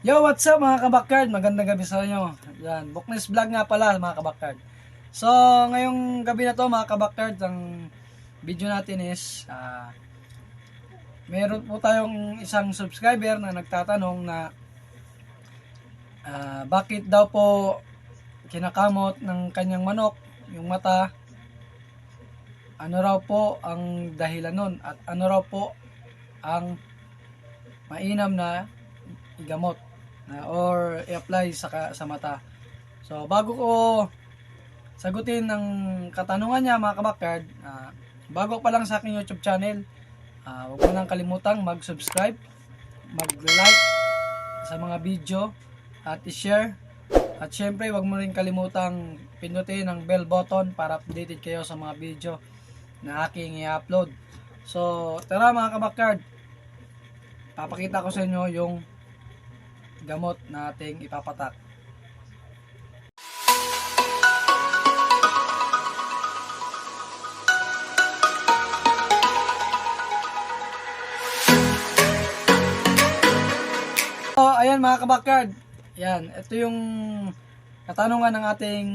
Yo, what's up mga kabakard? Magandang gabi sa inyo. Yan, Bookness Vlog nga pala mga kabakard. So, ngayong gabi na to mga kabakard, ang video natin is, ah, meron po tayong isang subscriber na nagtatanong na ah, bakit daw po kinakamot ng kanyang manok, yung mata, ano raw po ang dahilan nun at ano raw po ang mainam na igamot na or i-apply sa sa mata. So bago ko sagutin ng katanungan niya mga kabakard, ah, bago pa lang sa aking YouTube channel, ah, huwag mo nang kalimutang mag-subscribe, mag-like sa mga video at i-share. At syempre, huwag mo rin kalimutang pindutin ang bell button para updated kayo sa mga video na aking i-upload. So, tara mga kabakard, papakita ko sa inyo yung gamot na ating ipapatak. So, ayan mga kabakard. Yan, ito yung katanungan ng ating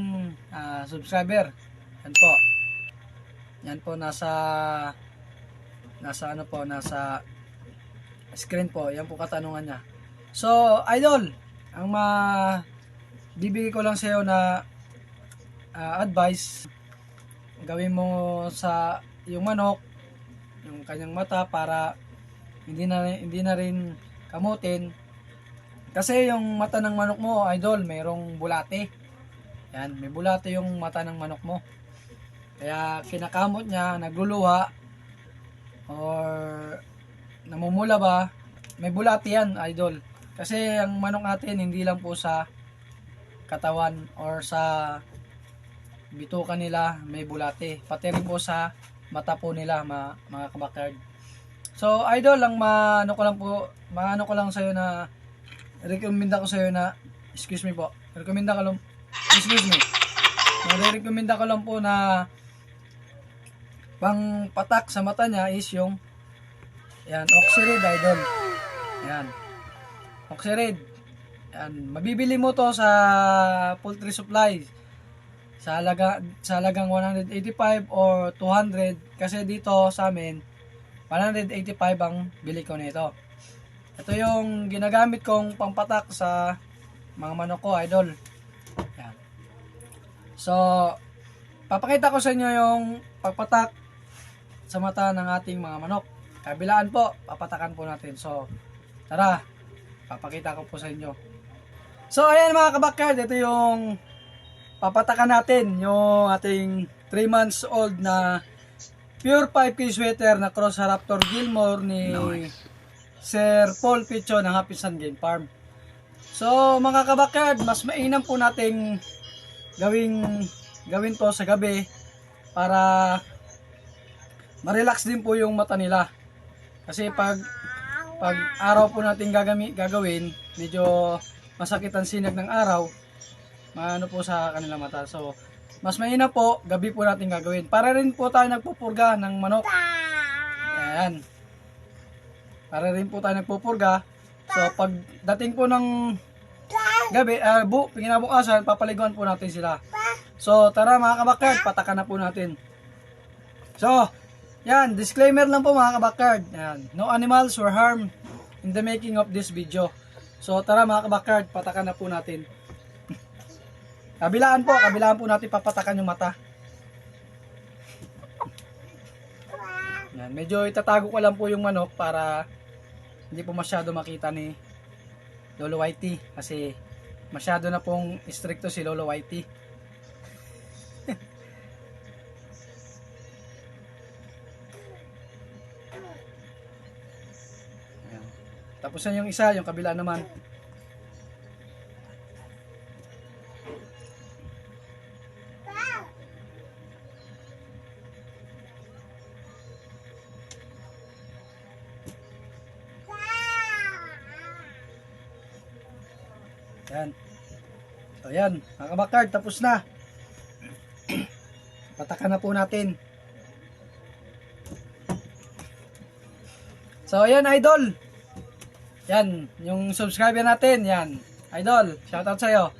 ah, subscriber. Yan po. Yan po nasa nasa ano po, nasa screen po. Yan po katanungan niya. So, idol, ang ma bibigay ko lang sa iyo na ah, advice gawin mo sa yung manok yung kanyang mata para hindi na hindi na rin kamutin. Kasi yung mata ng manok mo idol mayroong bulate. Yan may bulate yung mata ng manok mo. Kaya kinakamot niya nagluluha or namumula ba may bulate yan idol kasi ang manok natin hindi lang po sa katawan or sa bituka nila may bulate. Pati rin po sa mata po nila ma, mga kabakard. So idol lang maano ko lang po maano ko lang sa na recommenda ko sa na excuse me po. Recommenda ko lang excuse me. Nare-recommenda ko lang po na pang patak sa mata niya is yung yan, Oxyrid idol. Yan. Oxyrid. Yan, mabibili mo to sa poultry supply sa halaga sa halagang 185 or 200 kasi dito sa amin 185 ang bili ko nito. Ito yung ginagamit kong pangpatak sa mga manok ko, idol. Yan. So, papakita ko sa inyo yung pagpatak sa mata ng ating mga manok. Kabilaan po, papatakan po natin. So, tara, papakita ko po sa inyo. So, ayan mga kabakard, ito yung papatakan natin yung ating 3 months old na pure 5K sweater na Cross Raptor Gilmore ni Sir Paul Picho ng Happy Sun Game Farm. So mga kabakard, mas mainam po nating gawing gawin to sa gabi para ma-relax din po yung mata nila. Kasi pag pag araw po natin gagami, gagawin, medyo masakit ang sinag ng araw, maano po sa kanilang mata. So, mas mainam po, gabi po natin gagawin. Para rin po tayo nagpupurga ng manok. Ayan. Para rin po tayo nagpupurga. So, pag dating po ng gabi, uh, bu, pinabukasan, papaliguan po natin sila. So, tara mga kabakard, patakan na po natin. So, yan, disclaimer lang po mga kabakard. Yan, no animals were harmed in the making of this video. So, tara mga kabakard, patakan na po natin. Kabilaan po, kabilaan po natin papatakan yung mata. Yan, medyo itatago ko lang po yung manok para hindi po masyado makita ni Lolo Whitey kasi masyado na pong stricto si Lolo Whitey. Tapos na yung isa, yung kabila naman. Yan. So yan, mga kabakard, tapos na. Patakan na po natin. So ayan idol. Yan, yung subscriber natin, yan. Idol, shoutout sa'yo.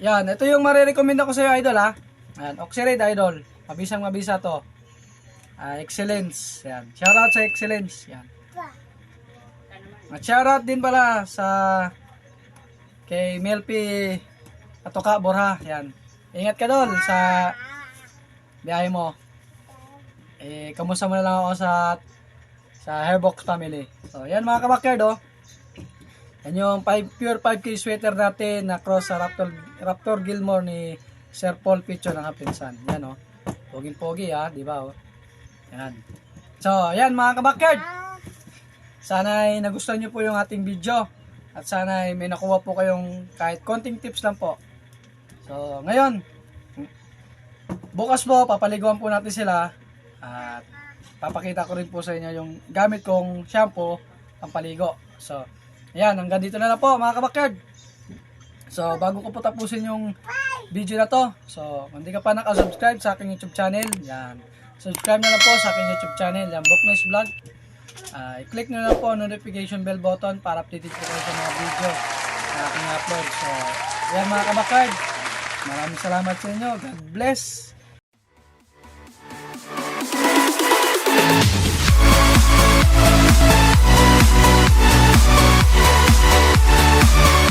Yan, ito yung marirecommend ko sa'yo, Idol, ha. Yan, Oxyrade, Idol. Mabisang mabisa to. Ah, excellence. Yan. Shoutout sa excellence. Yan. At shoutout din pala sa kay Melpi Atoka Borha. Yan. Ingat ka doon sa biyahe mo. Eh, kamusta mo na lang ako sa sa Hairbox family. So, yan mga kabakyard, oh. Yan yung five, pure 5K sweater natin na cross sa Raptor, Raptor Gilmore ni Sir Paul Picho ng Hapinsan. Yan, oh. Poging-pogi, ha. Di ba, oh. Yan. So, yan mga kabakyard. Sana ay nagustuhan nyo po yung ating video. At sana ay may nakuha po kayong kahit konting tips lang po. So, ngayon, bukas po, papaliguan po natin sila. At papakita ko rin po sa inyo yung gamit kong shampoo pampaligo. So, Ayan, hanggang dito na na po mga kabakyard. So, bago ko po tapusin yung video na to. So, kung hindi ka pa nakasubscribe sa aking YouTube channel. Yan. Subscribe na lang po sa aking YouTube channel. Yan, Bookness Vlog. Uh, I-click na lang po notification bell button para updated po kayo sa mga video na aking upload. So, yan mga kabakyard. Maraming salamat sa inyo. God bless. Thank you. Bye.